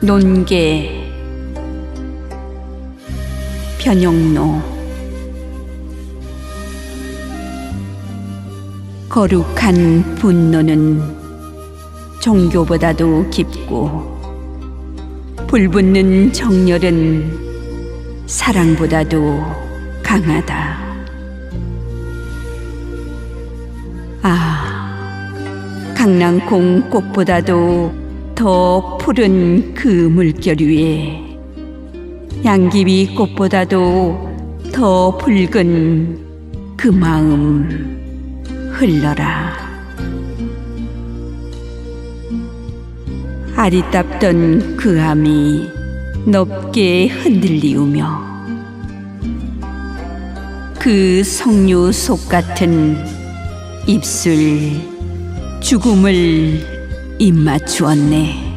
논계 변영로 거룩한 분노는 종교보다도 깊고 불붙는 정열은 사랑보다도 강하다. 아, 강낭콩 꽃보다도 더 푸른 그 물결 위에 양귀비 꽃보다도 더 붉은 그 마음 흘러라. 아리답던 그 암이 높게 흔들리우며 그 석류 속 같은 입술 죽음을 입맞추었네.